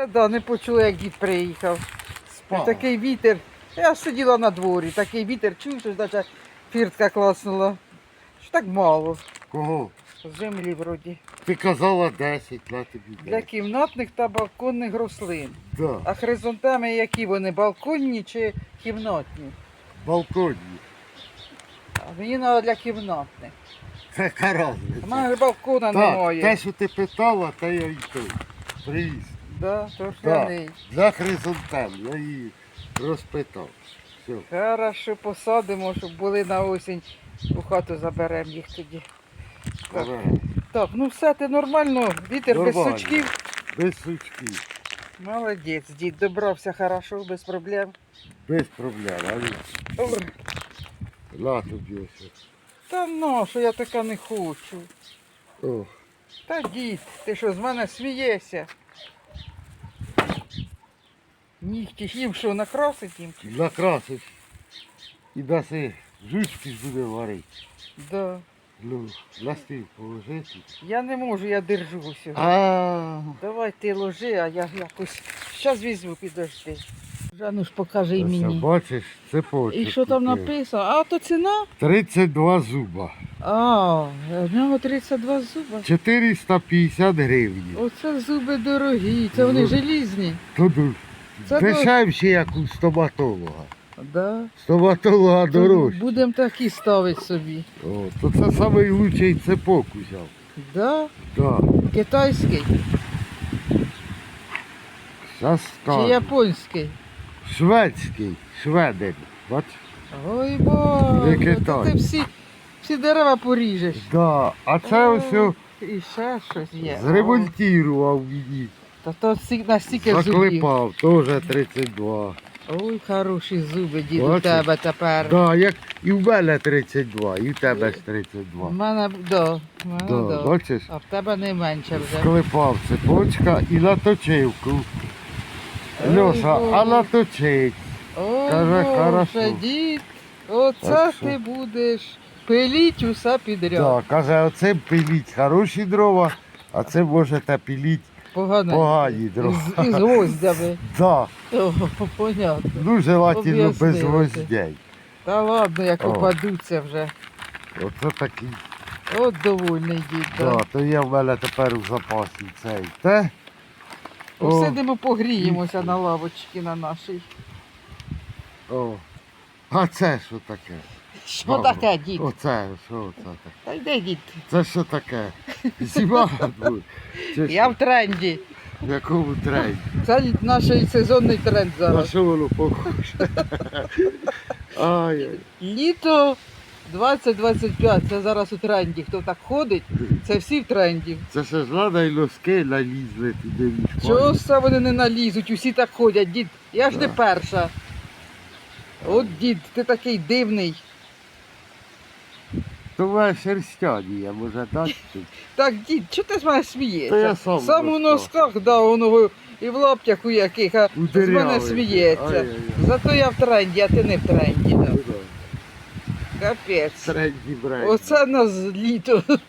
Це да, не почула, як дід приїхав. Спала. Такий вітер. Я ж сиділа на дворі, такий вітер, чуєш, що значить фіртка класнула. Що так мало. Кого? Землі вроді. Ти казала 10, на тобі 10. Для кімнатних та балконних рослин. Да. А хризантеми які вони? Балконні чи кімнатні? Балконі. А мені треба для кімнатних. Це яка У мене балкона Так, немає. те, що ти питала, те я й той. Привіз. Да, торфяний. Для хризантем. Я її розпитав. Все. Хорошо, посадимо, щоб були на осінь. У хату заберемо їх тоді. Так, Давай. так, ну все, ти нормально, вітер без сучків. Без сучків. Молодець, дід, добрався хорошо, без проблем. Без проблем. А ну, Ой, на тобі ось. Та ну, що я така не хочу. О, Та дід, ти що з мене смієшся? Нігті їм що, накрасить їм? накрасиш. І даси жучки ж буде варити. Да. Ну, на стіл положити. Я не можу, я держуся. А, Давай ти ложи, а я якось. Щас візьму, підожди. Вже ну ж покажи й Ось, мені. бачиш, це почерк. І що там написано? А то ціна? 32 зуба. А, в нього 32 зуба. 450 гривень. Оце зуби дорогі, це вони Ну. желізні. То ду- Це дешевші, як у стоматолога. Да. Стоматолога дорожче. Будемо такі ставити собі. О, то це найкращий цепок узяв. Да? Так, Китайський зараз чи скажу. японський? Шведський, шведин. Бач? Ой боже, Не то Китай. ти всі, всі дерева поріжеш. Да. А це О, ось І ще щось є. зремонтував мені. Та то настільки зубів. Заклепав, теж 32. Ой, хороші зуби, дід, у Бачиш? тебе тепер. Да, як і в мене 32, і в тебе ж У 32. мене, да, в мене, Да, да. бачиш? А в тебе не менше вже. Склепав цепочка і наточивку. Ой, Льоша, а Боже. наточить. Ой, Каже, Боже, хорошо. дід, оце Так що? ти будеш пиліть усе підряд. Да, каже, оце пиліть хороші дрова, а це можете пиліть Погано. погані дрова. Із, із гвоздями. Да, О, понятно. ну желательно без Об'яснили гвоздей. Та ладно, як О. опадуться вже. Оце такий. От довольний дід. Да, Да. то є в мене тепер у запасі цей. Те? О, Посидимо, погріємося на лавочці на нашій. о. А це що таке? Що Ага. таке, дід? Оце, що це таке? Та йди, дід. Це що таке? Зима буде? Чи Я що? в тренді. В якому тренді? Це наш сезонний тренд На зараз. що воно похоже? Ай, Літо 2025, це зараз у тренді. Хто так ходить, це всі в тренді. це ще ж треба і носки налізли туди в Чого ж це вони не налізуть? Усі так ходять, дід. Я ж не Да. перша. От дід, ти такий дивний. То ви шерстяні, я може дати тут. Так, дід, чого ти з мене смієшся? Та я сам Сам у носках. носках, да, воно і в лаптях у яких, а У з мене дирявих. сміється. Ай-яй-яй. Зато я в тренді, а ти не в тренді. Да. Ну, да. Капець. Тренді бренді. Оце нас літо.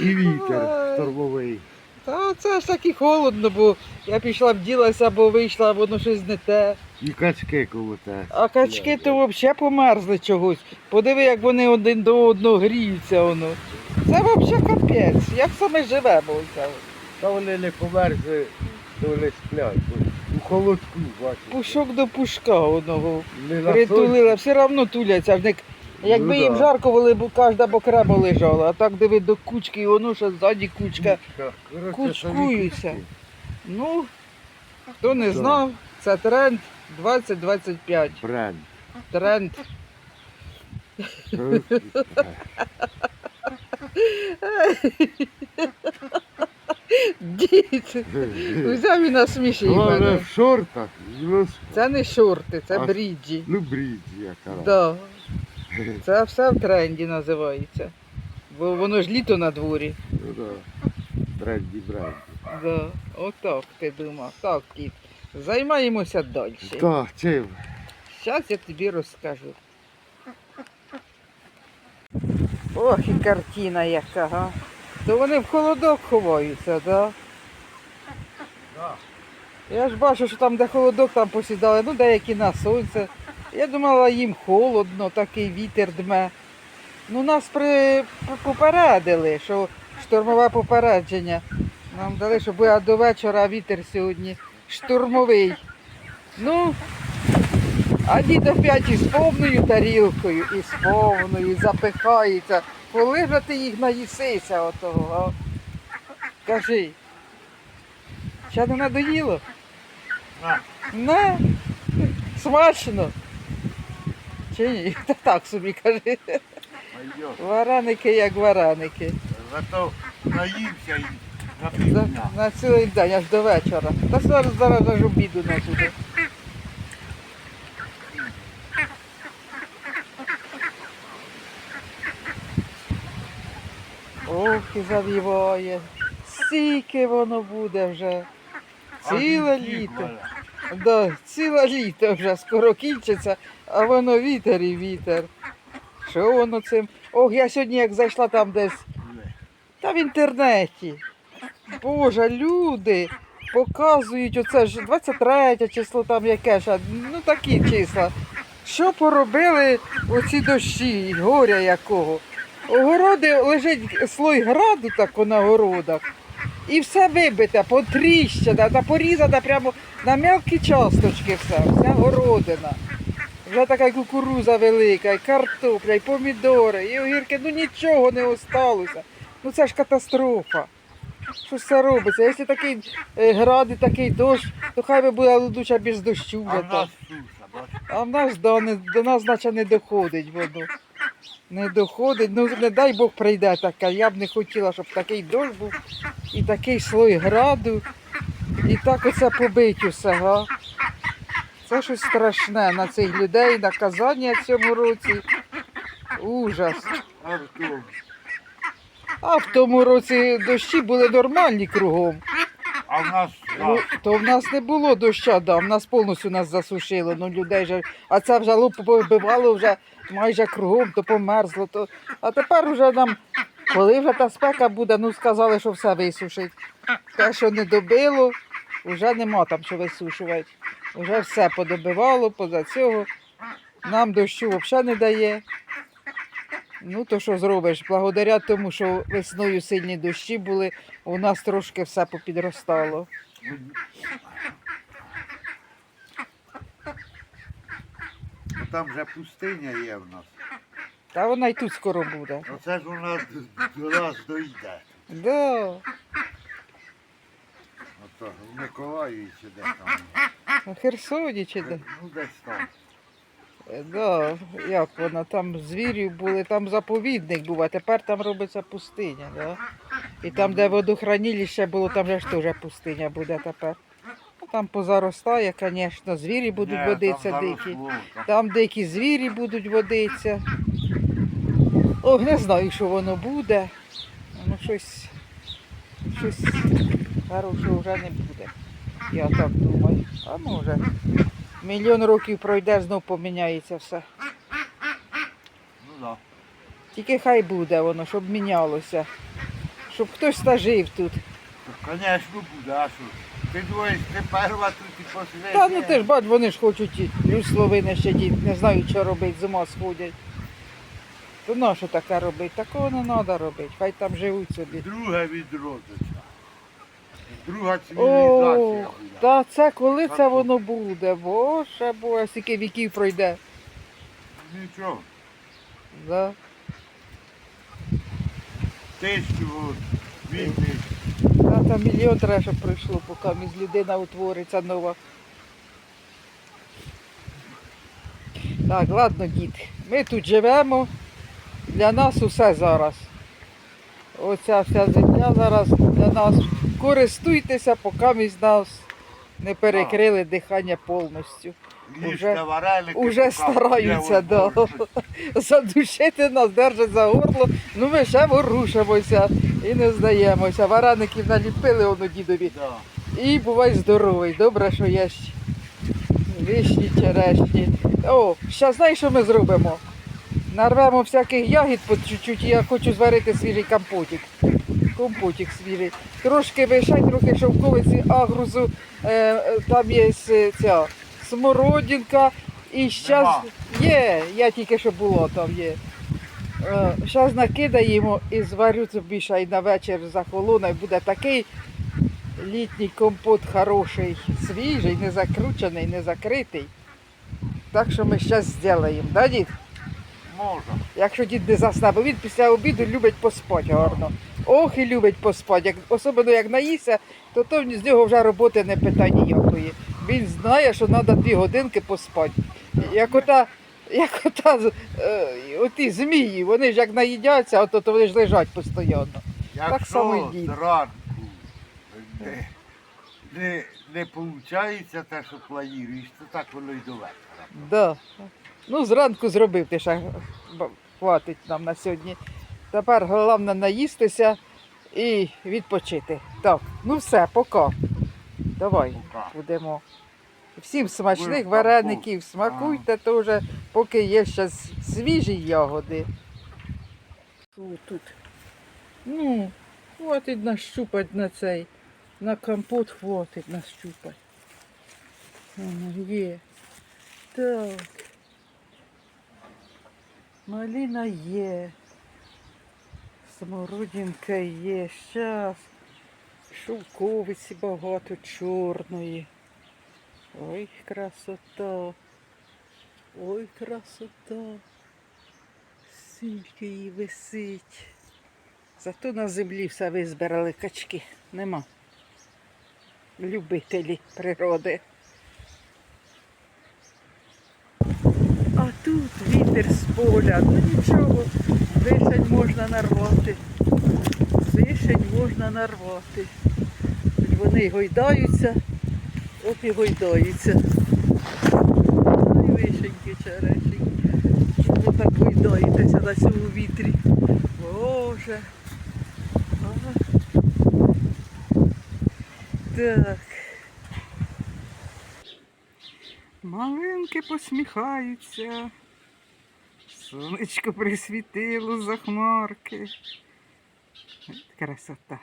І вітер штормовий. Та це ж таки холодно, бо я пішла вділася, бо вийшла, воно щось не те. І качки колоте. А качки то взагалі померзли чогось. Подиви, як вони один до одного гріються воно. Це взагалі капець. Як саме живемо оце? Та вони не померзли, то вони сплять. У холодку, бачиш. Пушок до пушка одного. Не Притулила, все одно туляться. Якби Ну їм да. жарко, вони б кожна б окремо лежала. А так диви до кучки, і воно ще ззаді кучка. Кучкуються. Ну, хто не знав, це тренд 2025. кучки. Бренд. Тренд. Дід, взяв і насмішив Головне мене. в шортах. і в носках. Це не шорти, це А- бріджі. Ну, бріджі яка. Да. Це все в тренді називається. Бо воно ж літо на дворі. Ну, да. Бренді, бренді. Да. Отак ти думав. Так, кіт. Займаємося далі. Так, чим? Зараз я тобі розкажу. Ох, і картина яка, га. То вони в холодок ховаються, да? Да. Я ж бачу, що там, де холодок, там посідали, ну деякі на сонце. Я думала, їм холодно, такий вітер дме. Ну, нас при... попередили, що штурмове попередження. Нам дали, що буде до вечора вітер сьогодні штурмовий. Ну, а дід опять із повною тарілкою, і з повною, запихається. Коли ж ти їх наїсися отого? Кажи. Ще не надоїло? На. Не. Смачно. Чи ні? Та так собі кажи. Пойдет. Вареники як вареники. Зато наївся на За- На цілий день, аж до вечора. Та зараз зараз аж обіду нас буде. Ох, і завіває. Стільки воно буде вже. Ціле літо. Да, ціле літо вже скоро кінчиться, а воно вітер і вітер. Що воно цим? Ох, я сьогодні як зайшла там десь, та в інтернеті. Боже, люди показують, оце ж 23 число там яке ж, ну такі числа. Що поробили оці дощі, горя якого? Огороди лежить слой граду так на городах. І все вибите, потріщане, та порізане прямо на мелкі часточки все, вся городина. Вже така кукуруза велика, і картопля, і помідори, і огірки, ну нічого не осталося. Ну це ж катастрофа. Що це робиться? Якщо такий е, град і такий дощ, то хай би буде лудуча без дощу. А в нас? А в нас да, не, до нас наче не доходить воно. Не доходить. Ну не дай Бог прийде таке. Я б не хотіла, щоб такий дощ був і такий слой граду. І так оце побить усе, га. Це щось страшне на цих людей, наказання в цьому році. Ужас. А хто? А в тому році дощі були нормальні кругом. А в нас Ну, то в нас не було доща, да, в нас повністю нас засушило, ну людей же, а це вже луп побивало вже майже кругом, то померзло. То... А тепер вже нам, коли вже та спека буде, ну сказали, що все висушить. Те, що не добило, вже нема там що висушувати. Вже все подобивало, поза цього. Нам дощу взагалі не дає. Ну, то що зробиш? Благодаря тому, що весною сильні дощі були, у нас трошки все попідростало. Там же пустиня є в нас. Та вона й тут скоро буде. Оце ж у нас до нас дойде. Да. Ото в Миколаїві чи де там. На Херсоні чи де? Ну десь там. Е, Да. Як вона? Там звірів були, там заповідник був, а тепер там робиться пустиня, да? І там, де водохранилище було, там же ж теж пустиня буде тепер. Ну, Там позаростає, звісно, звірі будуть Ні, водитися там дикі. заросло, там. Там дикі звірі будуть водитися. О, не знаю, що воно буде. Ну, щось, щось хорошого вже не буде. Я так думаю. А може. Мільйон років пройде, знов поміняється все. Ну да. Тільки хай буде воно, щоб мінялося. Щоб хтось та жив тут. Звісно буде, а що? Ти думаєш, ти перва тут і последня? Та ну ти ж бач, вони ж хочуть і людство винищити, не знають, що робити, з ума сходять. То на що таке робити? Такого не треба робити. Хай там живуть собі. Друге відродиться. Друга О, цивілізація та це коли це воно буде? Боже, боже, скільки віків пройде. Нічого. Да. Тисячу дві тисячі. Та там мільйон треба, щоб пройшло, поки між людина утвориться нова. Так, ладно, діти. Ми тут живемо. Для нас усе зараз. Оця вся земля зараз для нас. Користуйтеся, поки ми з нас не перекрили дихання повністю. Уже- Уже стараються, да. задушити нас, держать за горло. Ну ми ще ворушимося і не здаємося. Вареників наліпили воно дідові. Да. І бувай здоровий. Добре, що є ще вишні, черешні. О, ще знаєш, що ми зробимо? Нарвемо всяких ягід по чуть-чуть, я хочу зварити свіжий компотик. Компотик свіжий. Трошки вишень, трохи шовковиці, агрузу, е, е, там є ця смородинка. І зараз є, я тільки що було там є. Зараз накидаємо і зварю собі ще й на вечір за холону, буде такий літній компот хороший, свіжий, не закручений, не закритий. Так що ми зараз зробимо, да, дід? Можна. Якщо дід не засне, бо він після обіду любить поспати гарно. Ох і любить поспати. Як, особливо як наїся, то, то з нього вже роботи не питає ніякої. Він знає, що треба дві годинки поспати. Як ота, як ота, е, оті змії, вони ж як наїдяться, от, то вони ж лежать постійно. Якщо само й дід. зранку не, не, не виходить те, що плануєш, то так воно й до вечора. Да. Ну, зранку зробив ти ще хватить нам на сьогодні. Тепер головне наїстися і відпочити. Так, ну все, пока. Давай будемо. Всім смачних вареників, смакуйте теж, поки є ще свіжі ягоди. Тут. Ну, хватить нас щупать на цей. На компот хватить нас щупать. Воно є. Так. Малина є. Смородинка є. Щас. Шовковиці багато чорної. Ой, красота. Ой, красота. Скільки її висить. Зато на землі все визбирали качки. Нема. Любителі природи. А тут вітер з поля. Ну нічого, вишень можна нарвати. Вишень можна нарвати. Вони гойдаються, от і гойдаються. Ой, вишеньки, черешеньки. Ви так гойдаєтеся на цьому вітрі. Боже. Так. Малинки посміхаються. Сонечко присвітило за хмарки. Красота.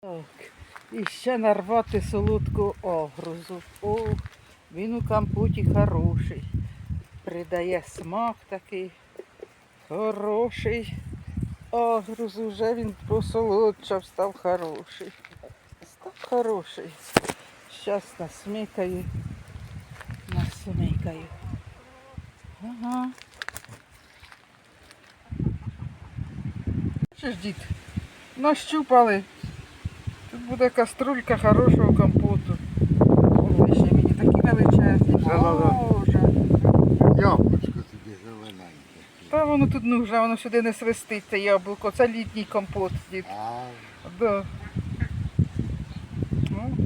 Так. І ще нарвати солодку огрузу. О, він у компоті хороший. Придає смак такий хороший. Агрузу вже він посолодшав, став хороший. Став хороший. Щас насмикаю. Насмикаю. Ага. Ж, дід, нащупали. Тут буде каструлька хорошого компоту. Ой, ще мені такі величезні. Боже. Яблучко тобі зелененьке. Та воно тут ну вже, воно сюди не свистить, це яблуко. Це літній компот, дід. А, Да. Ну,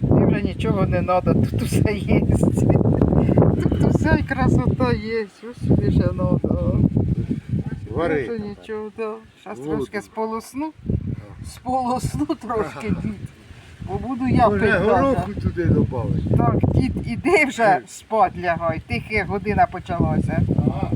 сюди вже нічого не треба, тут усе є. Тут вся і красота є. ось сюди ще треба? вари. Це нічого, да. Зараз трошки сполосну. Сполосну трошки, дід. Бо буду я Може пити. гороху туди додати. Так, дід, іди вже спать лягай. Тихе година почалася. Ага.